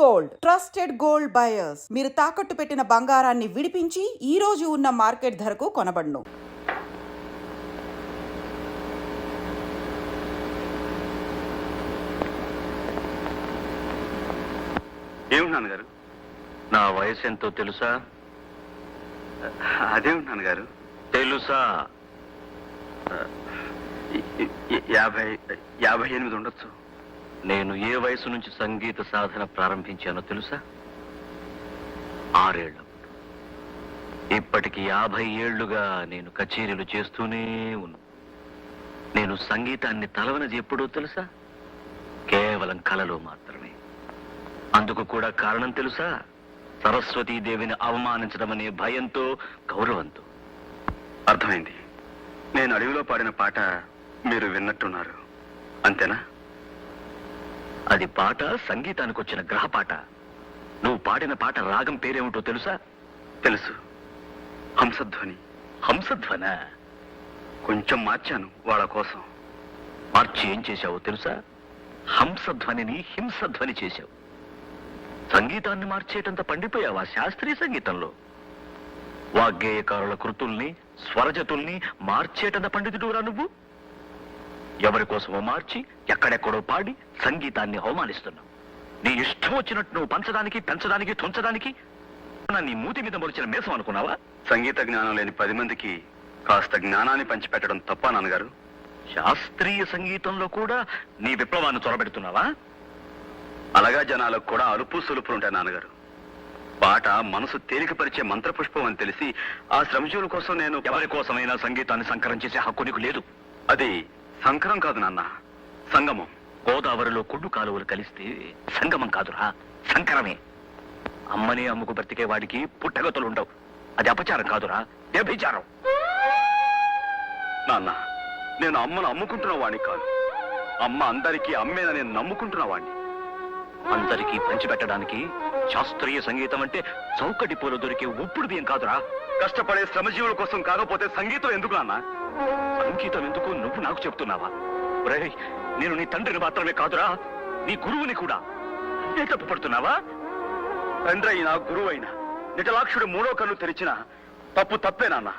Gold. Trusted gold buyers. మీరు తాకట్టు పెట్టిన బంగారాన్ని విడిపించి ఈ రోజు ఉన్న మార్కెట్ ధరకు కొనబడును. ఏమిటి నాన్నగారు? నా వయసు ఎంతో తెలుసా? అదేమిటి నాన్నగారు? తెలుసా? యాభై యాభై ఎనిమిది ఉండొచ్చు. నేను ఏ వయసు నుంచి సంగీత సాధన ప్రారంభించానో తెలుసా? ఆరేళ్ళు. ఇప్పటికి యాభై ఏళ్ళుగా నేను కచేరీలు చేస్తూనే ఉన్నా. నేను సంగీతాన్ని తలవనది ఎప్పుడో తెలుసా? కేవలం కలలో మాత్రమే. అందుకు కూడా కారణం తెలుసా? సరస్వతీదేవిని అవమానించడం అనే భయంతో గౌరవంతో. అర్థమైంది. నేను అడవిలో పాడిన పాట మీరు విన్నట్టున్నారు. అంతేనా? అది పాట సంగీతానికి వచ్చిన గ్రహపాట. నువ్వు పాడిన పాట రాగం పేరేమిటో తెలుసా? తెలుసు. హంసధ్వని. హంసధ్వన? కొంచెం మార్చాను వాళ్ళ కోసం. మార్చి ఏం చేశావో తెలుసా? హంసధ్వనిని హింసధ్వని చేశావు. సంగీతాన్ని మార్చేటంత పండిపోయావా శాస్త్రీయ సంగీతంలో? వాగ్గేయకారుల కృతుల్ని స్వరజతుల్ని మార్చేటంత పండితుడురా నువ్వు? ఎవరి కోసమో మార్చి ఎక్కడెక్కడో పాడి సంగీతాన్ని అవమానిస్తున్నావు నీ ఇష్టం వచ్చినట్టు నువ్వు పంచడానికి పెంచడానికి తుంచడానికి నీ మూతి మీద మొలిచిన మేసం అనుకున్నావా? సంగీత జ్ఞానం లేని పది మందికి కాస్త జ్ఞానాన్ని పంచిపెట్టడం తప్ప నాన్నగారు? శాస్త్రీయ సంగీతంలో కూడా నీ విప్లవాన్ని చొరబెడుతున్నావా? అలాగా జనాలకు కూడా అలుపు సులుపులు ఉంటాయి నాన్నగారు. పాట మనసు తేలికపరిచే మంత్రపుష్పం అని తెలిసి ఆ శ్రమజీవుల కోసం నేను ఎవరి కోసమైనా సంగీతాన్ని సంకరం చేసే హక్కు నీకు లేదు. అది సంకరం కాదు నాన్న. సంగమం. గోదావరిలో కుళ్ళు కాలువలు కలిస్తే సంగమం కాదురా. సంకరమే. అమ్మని అమ్ముకు బ్రతికే వాడికి పుట్టగతులు ఉండవు. అది అపచారం కాదురా. వ్యభిచారం. నాన్న నేను అమ్మను అమ్ముకుంటున్న వాడిని కాదు. అమ్మ అందరికీ అమ్మేన నేను నమ్ముకుంటున్న వాడిని అందరికీ పంచిపెట్టడానికి శాస్త్రీయ సంగీతం అంటే చౌకటి పూలు దొరికే ఉప్పుడు బియ్యం కాదురా. కష్టపడే శ్రమజీవుల కోసం కాకపోతే సంగీతం ఎందుకు నాన్న? అంకితం ఎందుకు నువ్వు నాకు చెప్తున్నావా? ఒరేయ్, నేను నీ తండ్రిని మాత్రమే కాదురా నీ గురువుని కూడా. నే తప్పు పడుతున్నావా? తండ్రి అయినా గురువైన నిజలాక్షుడు మూడో కన్ను తెరిచిన తప్పు తప్పే నాన్న.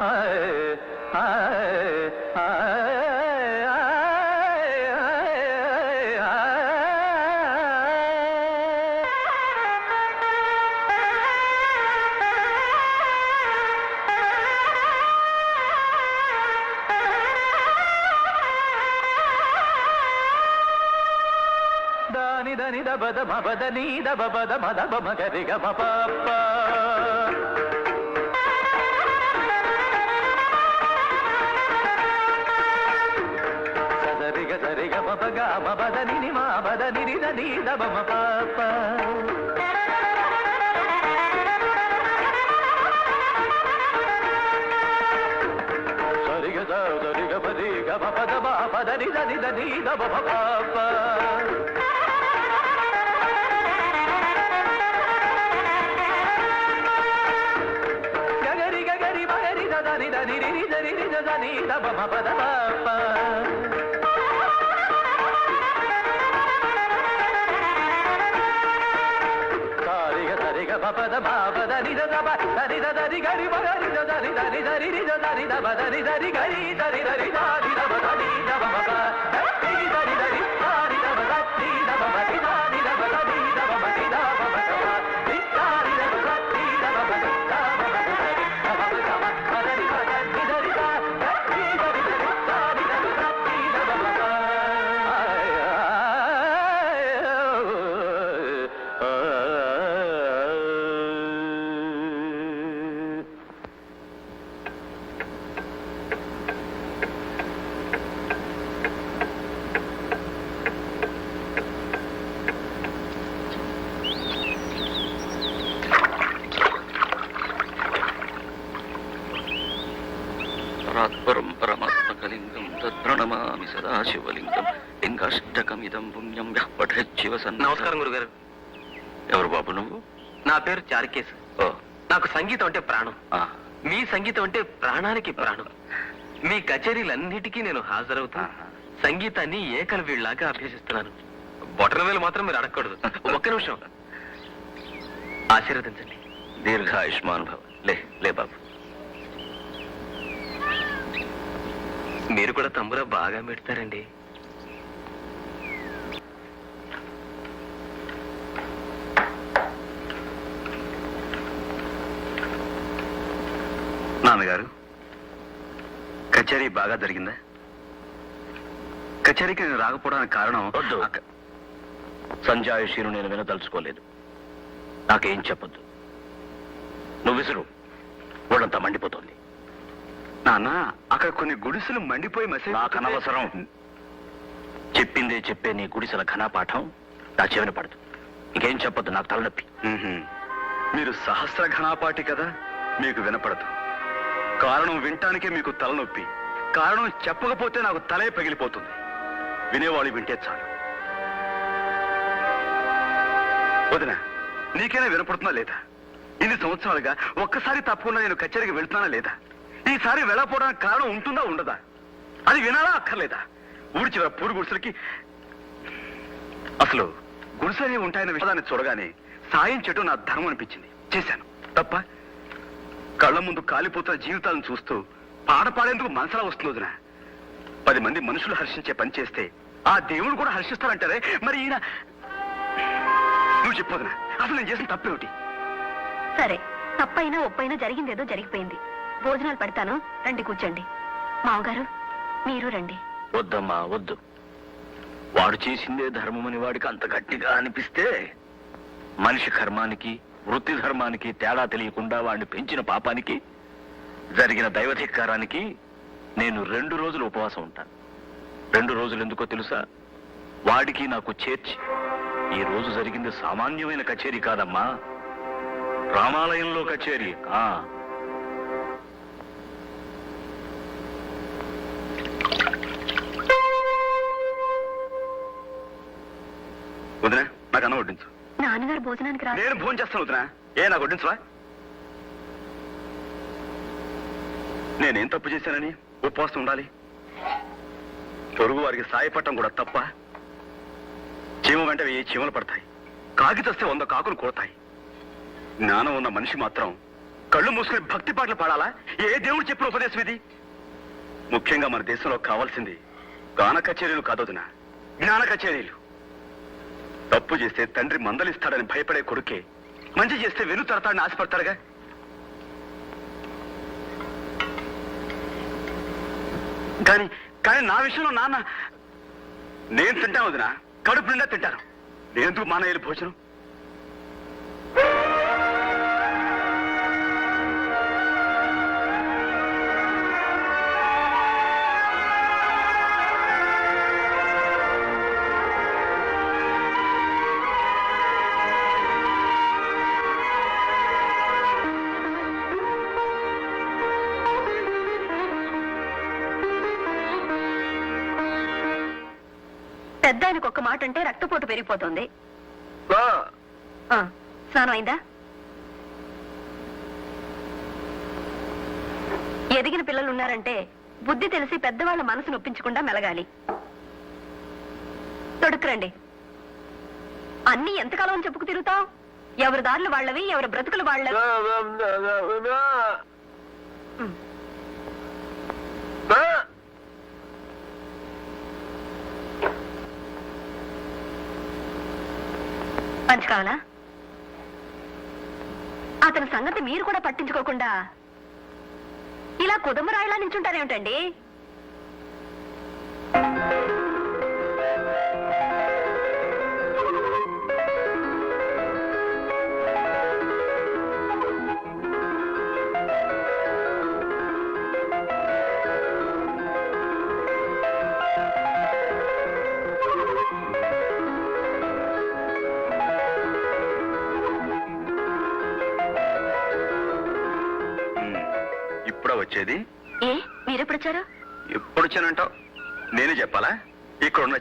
దాని దని దబద మబద నీ దబద మద బమ గరి సరిగ మప బదని మా బదని నిని దని పాప. సరిగ స సరిగ పది గ పద బ పద దని దని దబమ పాప. గగరి గగరి మగరి దని దని దని దని దమ పద పాప సరిగ పద బాపద నిద దబ దని దని గరి మగరి దని దని దని రి దని దబ దని దని గరి దని దని దని దబ దని దబ లింగాష్టకమిదం పుణ్యం నమస్కారం గురుగారు. ఎవరు బాబు నువ్వు? నా పేరు చారుకేశ్. నాకు సంగీతం అంటే ప్రాణం. మీ సంగీతం అంటే ప్రాణానికి ప్రాణం. మీ కచేరీలన్నిటికీ నేను హాజరవుతా. సంగీతాన్ని ఏకల వీళ్ళలాగా అభ్యసిస్తున్నాను. బొటన వేలు మాత్రం మీరు అడగకూడదు. ఒక్క నిమిషం. ఆశీర్వదించండి. దీర్ఘాయుష్మాన్ భవ. లే లే బాబు. మీరు కూడా తంబురా బాగా పెడతారండి నాన్నగారు కచేరీ బాగా జరిగిందా? కచేరీకి నేను రాకపోవడానికి కారణం వద్దు. సంజాయిషీను నేను వినదలుచుకోలేదు. నాకేం చెప్పొద్దు. నువ్వు విసురు. ఒళ్ళంతా మండిపోతుంది. నాన్న అక్కడ కొన్ని గుడిసెలు మండిపోయి మసే నాకు అనవసరం. చెప్పిందే చెప్పే నీ గుడిసెల ఘనపాఠం నా చెవిన పడదు. ఇంకేం చెప్పొద్దు నాకు తలనొప్పి. మీరు సహస్ర ఘనాపాటి కదా మీకు వినపడదు. కారణం వినటానికే మీకు తలనొప్పి. కారణం చెప్పకపోతే నాకు తలే పగిలిపోతుంది. వినేవాళ్ళు వింటే చాలు. వదిన నీకైనా వినపడుతుందా లేదా? ఇన్ని సంవత్సరాలుగా ఒక్కసారి తప్పకుండా నేను కచేరీకి వెళ్తున్నానా లేదా? ఈసారి వెళ్ళకపోవడానికి కారణం ఉంటుందా ఉండదా? అది వినాలా అక్కర్లేదా? ఊడి చివర పూడి గుడిసెలకి అసలు గుడిసెలే ఉంటాయన్న విషయాన్ని చూడగానే సాయం చెట్టు నా ధర్మం అనిపించింది. చేశాను. తప్ప కళ్ళ ముందు కాలిపోతున్న జీవితాలను చూస్తూ పాట పాడేందుకు మనసులా వస్తుంది వదినా పది మంది మనుషులు హర్షించే పని చేస్తే ఆ దేవుడు కూడా హర్షిస్తారంటారే మరి ఈయన నువ్వు చెప్పొదినా అసలు నేను చేసిన తప్పేమిటి? సరే తప్పైనా ఒప్పైనా జరిగిందేదో జరిగిపోయింది. భోజనాలు పెడతాను రండి కూర్చోండి. మావగారు మీరు రండి. వద్దమ్మా వద్దు. వాడు చేసిందే ధర్మమని వాడికి అంత గట్టిగా అనిపిస్తే మనిషి కర్మానికి వృత్తి ధర్మానికి తేడా తెలియకుండా వాడిని పెంచిన పాపానికి జరిగిన దైవధిక్కారానికి నేను రెండు రోజులు ఉపవాసం ఉంటాను. రెండు రోజులు ఎందుకో తెలుసా? వాడికి నాకు చేర్చి ఈ రోజు జరిగింది సామాన్యమైన కచేరీ కాదమ్మా. రామాలయంలో కచేరీ. ఆ. గారు భోజనానికి రా నేను భోజనం చేస్తాను వదినా. ఏ నాకు వడ్డించవా నేనేం తప్పు చేశానని ఉపవాసం ఉండాలి. పొరుగు వారికి సాయపడటం కూడా తప్ప చీమ వెంట వెయ్యి చీమలు పడతాయి. కాగితస్తే వంద కాకులు కోడతాయి జ్ఞానం ఉన్న మనిషి మాత్రం కళ్ళు మూసుకుని భక్తి పాటలు పాడాలా? ఏ దేవుడు చెప్పిన ఉపదేశం ఇది? ముఖ్యంగా మన దేశంలో కావాల్సింది గాన కచేరీలు కాదోదునా జ్ఞాన కచేరీలు. తప్పు చేస్తే తండ్రి మందలిస్తాడని భయపడే కొడుకే. మంచి చేస్తే వెను తడతాడని ఆశపడతాడుగా. కానీ కానీ నా విషయంలో నాన్న నేను తింటాను వదిన. కడుపు నిండా తింటాను. నేందుకు మానయ్యలు భోజనం? ఆయనకు ఒక్క మాట అంటే రక్తపోటు పెరిగిపోతుంది. ఆ, స్నానం అయిందా? ఎదిగిన పిల్లలు ఉన్నారంటే బుద్ధి తెలిసి పెద్దవాళ్ళ మనసు నొప్పించకుండా మెలగాలి. తొడుక్కురండి. అన్ని ఎంతకాలం చెప్పుకు తిరుగుతావు? ఎవరి దారులు వాళ్ళవి ఎవరి బ్రతుకులు వాళ్ళవి. పంచ్ కావాలా అతని సంగతి మీరు కూడా పట్టించుకోకుండా ఇలా కుదమరాయిలా నించుంటారేమిటండి?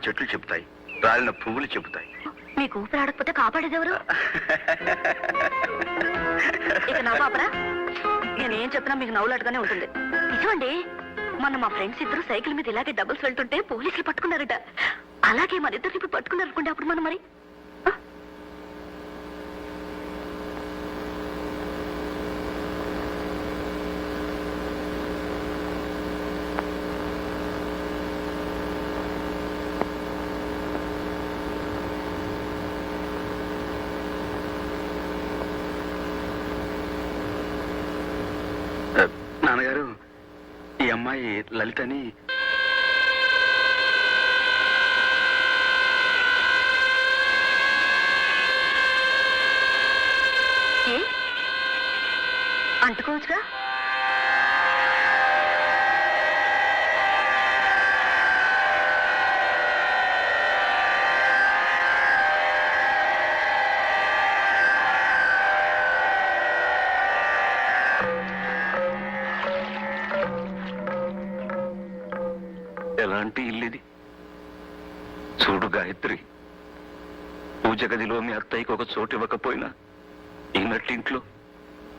చెట్లు చెబుతాయి రాలిన పువ్వులు చెబుతాయి. మీకు ఊపిరి ఆడకపోతే కాపాడేది ఎవరు? ఇక నా పాపరా నేనేం చెప్పినా మీకు నవ్వులాటగానే ఉంటుంది. నిజమండి మొన్న మా ఫ్రెండ్స్ ఇద్దరు సైకిల్ మీద ఇలాగే డబుల్స్ వెళ్తుంటే పోలీసులు పట్టుకున్నారట. అలాగే మన ఇద్దరు ఇప్పుడు పట్టుకున్నారు అనుకుంటే అప్పుడు మనం మరి ఆ? ఆ, నాన్నగారు ఈ అమ్మాయి లలితని అంటుకోవచ్చుగా? అత్తయ్యకు ఒక చోటు ఇవ్వకపోయినా ఈ నట్టింట్లో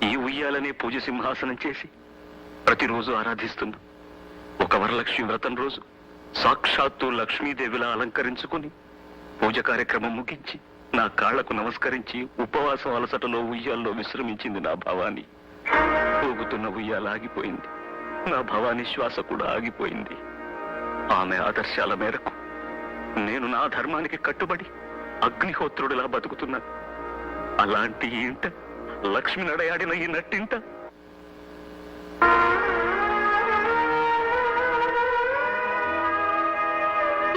ఈ ఉయ్యాలనే పూజ సింహాసనం చేసి ప్రతిరోజు ఆరాధిస్తున్నా ఒక వరలక్ష్మి వ్రతం రోజు సాక్షాత్తు లక్ష్మీదేవిలా అలంకరించుకుని పూజ కార్యక్రమం ముగించి నా కాళ్ళకు నమస్కరించి ఉపవాసం అలసటలో ఉయ్యాల్లో విశ్రమించింది నా భవాని. ఊగుతున్న ఉయ్యాల ఆగిపోయింది. నా భవాని శ్వాస కూడా ఆగిపోయింది. ఆమె ఆదర్శాల మేరకు నేను నా ధర్మానికి కట్టుబడి అగ్నిహోత్రుడిలా బతుకుతున్నాను అలాంటి ఇంట లక్ష్మి నడయాడిన ఈ నట్టింట.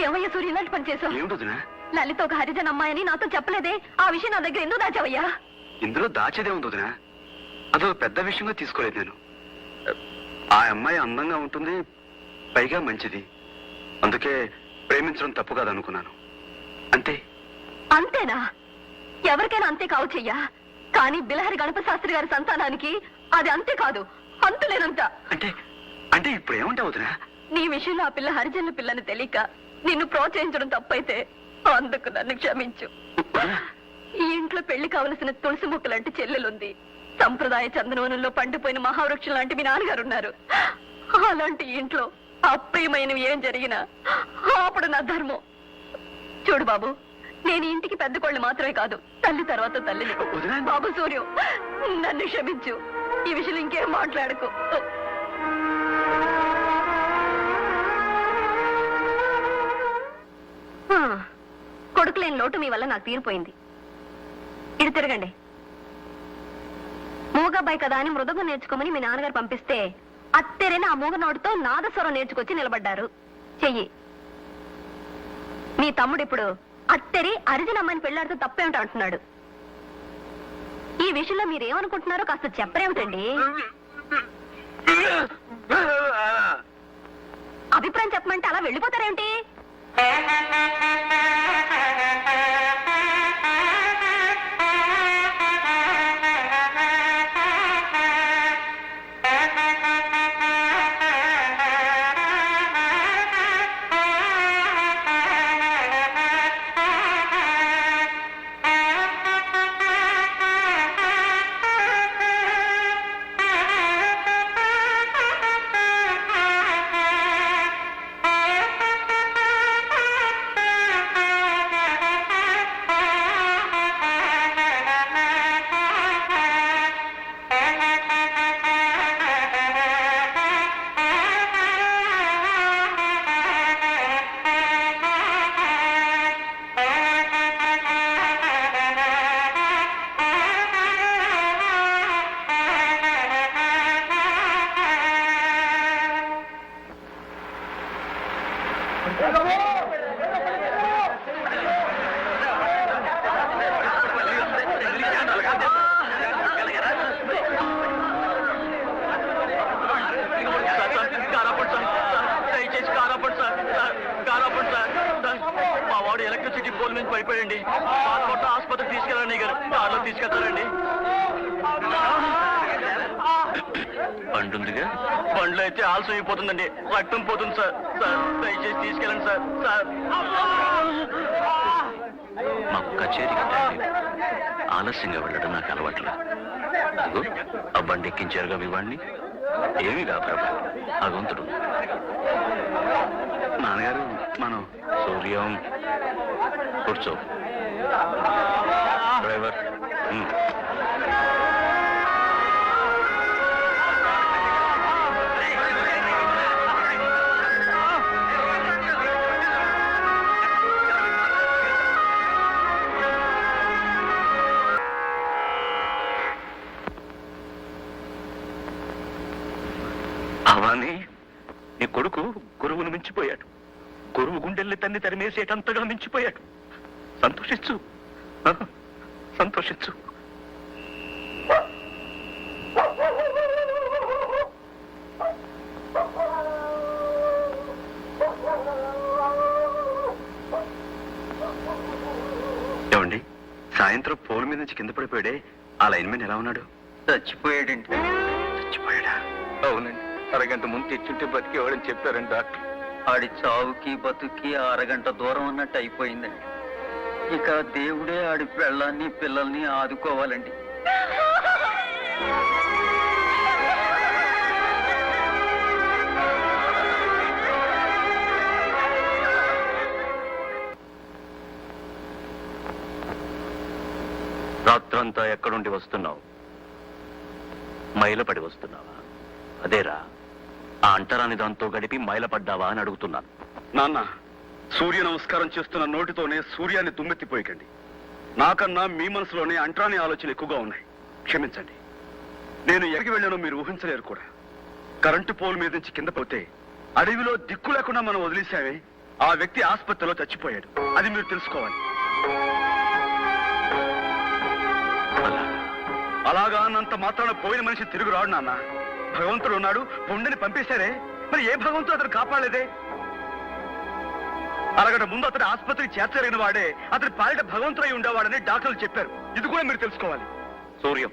ఏమయ్య సూర్య ఇలాంటి పని చేసావు? ఏమిటొదినా లలిత ఒక హరిజన్ అమ్మాయని నాతో చెప్పలేదే. ఆ విషయం నా దగ్గర ఎందుకు దాచావయ్యా? ఇందులో దాచేదే ఉంది వదినా. అదొక పెద్ద విషయంగా తీసుకోలేదు నేను. ఆ అమ్మాయి అందంగా ఉంటుంది పైగా మంచిది. అందుకే ప్రేమించడం తప్పు కాదనుకున్నాను. అంతే. అంతేనా? ఎవరికైనా అంతే కావచ్చయ్యా కానీ బిలహరి గణపతి శాస్త్రి గారి సంతానానికి అది అంతే కాదు. అంతులేనంత అంటే అంటే ఇప్పుడు ఏమంటావు నీ విషయంలో ఆ పిల్ల హరిజనుల పిల్లని తెలియక నిన్ను ప్రోత్సహించడం తప్పైతే అందుకు నన్ను క్షమించు. ఈ ఇంట్లో పెళ్ళి కావలసిన తులసి మొక్క లాంటి చెల్లెలుంది. సంప్రదాయ చందనవనంలో పండిపోయిన మహావృక్షం లాంటి మీ నాన్నగారు ఉన్నారు అలాంటి ఇంట్లో అప్రియమైనవి ఏం జరిగినా అప్పుడు నా ధర్మం. చూడు బాబు నేను ఇంటికి పెద్ద కోళ్ళు మాత్రమే కాదు తల్లి తర్వాత తల్లిని. వదినా. బాబు సూర్యం నన్ను క్షమించు. ఈ విషయం ఇంకేం మాట్లాడుకో. ఆ, కొడుకు లేని లోటు మీ వల్ల నాకు తీరిపోయింది. ఇటు తిరగండి. మూగబ్బాయి కదా అని మృదంగం నేర్చుకోమని మీ నాన్నగారు పంపిస్తే అత్తెరైన ఆ మూగ నోటితో నాదస్వరం నేర్చుకొచ్చి నిలబడ్డారు. చెయ్యి. మీ తమ్ముడు ఇప్పుడు అత్తరి అరిజిన అమ్మాయిని పెళ్ళాడుతూ తప్పేమిటి అంటున్నాడు. ఈ విషయంలో మీరు ఏమనుకుంటున్నారో కాస్త చెప్పరేమిటండి? అభిప్రాయం చెప్పమంటే అలా వెళ్ళిపోతారేమిటి? మా వాడు ఎలక్ట్రిసిటీ పోల్ నుంచి పడిపోయండి పాల్పట్ట ఆసుపత్రికి తీసుకెళ్ళండి గారు కార్లో తీసుకెళ్తారండి పండుందిగా బండ్లో అయితే ఆలస్యం అయిపోతుందండి రక్తం పోతుంది సార్ సార్ దయచేసి తీసుకెళ్ళండి సార్. సార్. మాకు కచేరీకి టైం ఆలస్యంగా వెళ్ళడం నాకు అలవాట్లేదు అదిగో ఆ బండి ఎక్కించారుగా ఇవ్వండి ఏమి ఏమీ కా ప్రభా. నాన్నగారు మనం సూర్యం కూర్చో. డ్రైవర్. అవని నీ కొడుకు గురువును మించిపోయాడు. గురువు గుండెల్ని తన్ని తరిమేసేటంతగా మించిపోయాడు. సంతోషించు. సంతోషించు. ఏమండి సాయంత్రం పోల్ మీద నుంచి కింద పడిపోయాడే ఆ లైన్ మీద ఎలా ఉన్నాడు? చచ్చిపోయాడండి. చచ్చిపోయాడా? అవునండి. అరగంట ముందు తెచ్చుంటే బతికేవాడని చెప్పారండి డాక్టర్. ఆడి చావుకి బతుకి అరగంట దూరం అన్నట్టు అయిపోయిందండి. ఇక దేవుడే ఆడి పెళ్ళాన్ని పిల్లల్ని ఆదుకోవాలండి. రాత్రంతా ఎక్కడుండి వస్తున్నావు? మైలపడి వస్తున్నావా? అదేరా. ఆ అంటరాని దాంతో గడిపి మైలపడ్డావా అని అడుగుతున్నాను. నాన్న సూర్య నమస్కారం చేస్తున్న నోటితోనే సూర్యాన్ని దుమ్మెత్తిపోయకండి నాకన్నా మీ మనసులోనే అంట్రాని ఆలోచనలు ఎక్కువగా ఉన్నాయి. క్షమించండి. నేను ఎక్కడికి వెళ్ళానో మీరు ఊహించలేరు కూడా. కరెంటు పోల్ మీద నుంచి కింద పోతే అడవిలో దిక్కు లేకుండా మనం వదిలేసామే ఆ వ్యక్తి ఆసుపత్రిలో చచ్చిపోయాడు. అది మీరు తెలుసుకోవాలి. అలాగా? అలాగా అన్నంత మాత్రాన పోయిన మనిషి తిరుగు రాడు నాన్న. భగవంతుడు ఉన్నాడు పుండని పంపేశారే? మరి ఏ భగవంతుడు అతను కాపాడలేదే? అరగట ముందు అతని ఆసుపత్రికి చేర్చలేని వాడే అతని పాలిట భగవంతుడై ఉండేవాడని డాక్టర్లు చెప్పారు. ఇది కూడా మీరు తెలుసుకోవాలి. సూర్యం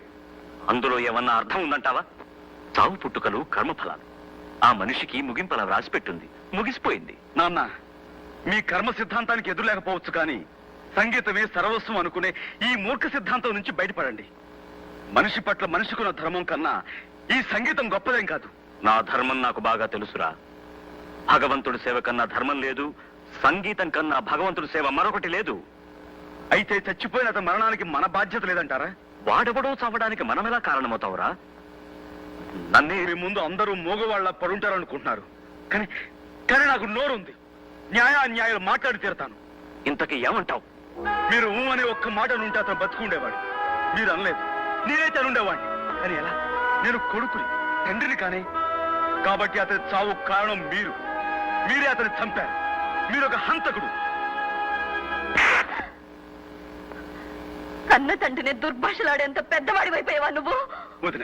అందులో ఏమన్నా అర్థం ఉందంటావా? చావు పుట్టుకలు కర్మఫలాలు. ఆ మనిషికి ముగింపలా రాసిపెట్టుంది. ముగిసిపోయింది. నాన్న మీ కర్మ సిద్ధాంతానికి ఎదురు లేకపోవచ్చు కానీ సంగీతమే సర్వస్వం అనుకునే ఈ మూర్ఖ సిద్ధాంతం నుంచి బయటపడండి. మనిషి పట్ల మనిషికున్న ధర్మం కన్నా ఈ సంగీతం గొప్పదేం కాదు. నా ధర్మం నాకు బాగా తెలుసురా. భగవంతుడి సేవ కన్నా ధర్మం లేదు సంగీతం కన్నా భగవంతుడి సేవ మరొకటి లేదు. అయితే చచ్చిపోయిన అతని మరణానికి మన బాధ్యత లేదంటారా? వాడెవడో చావడానికి మనమెలా కారణమవుతావురా? నన్నే మీ ముందు అందరూ మూగవాళ్ళ పడుంటారనుకుంటున్నారు. కానీ కానీ నాకు నోరుంది. న్యాయ అన్యాయాలు మాట్లాడి తీరతాను. ఇంతకి ఏమంటావు? మీరు ఊ అనే ఒక్క మాట నుంటే అతను బతుకుండేవాడు. మీరు అనలేదు. నేనైతే అనుండేవాడిని. కానీ ఎలా? నేను కొడుకుని తండ్రిని కానీ. కాబట్టి అతని చావు కారణం మీరు. మీరే అతన్ని చంపారు. మీరు ఒక హంతకుడు. కన్న తండ్రిని దుర్భాషలాడేంత పెద్దవాడి అయిపోయావా నువ్వు? వదిన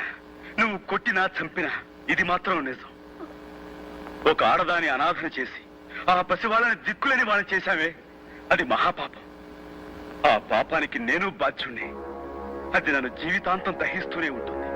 నువ్వు కొట్టినా చంపినా ఇది మాత్రం నిజం. ఒక ఆడదాని అనాథన చేసి ఆ పసివాళ్ళని దిక్కులేని వాళ్ళని చేశావే. అది మహాపాపం. ఆ పాపానికి నేను బాధ్యుణ్ణి. అది నన్ను జీవితాంతం దహిస్తూనే ఉంటుంది.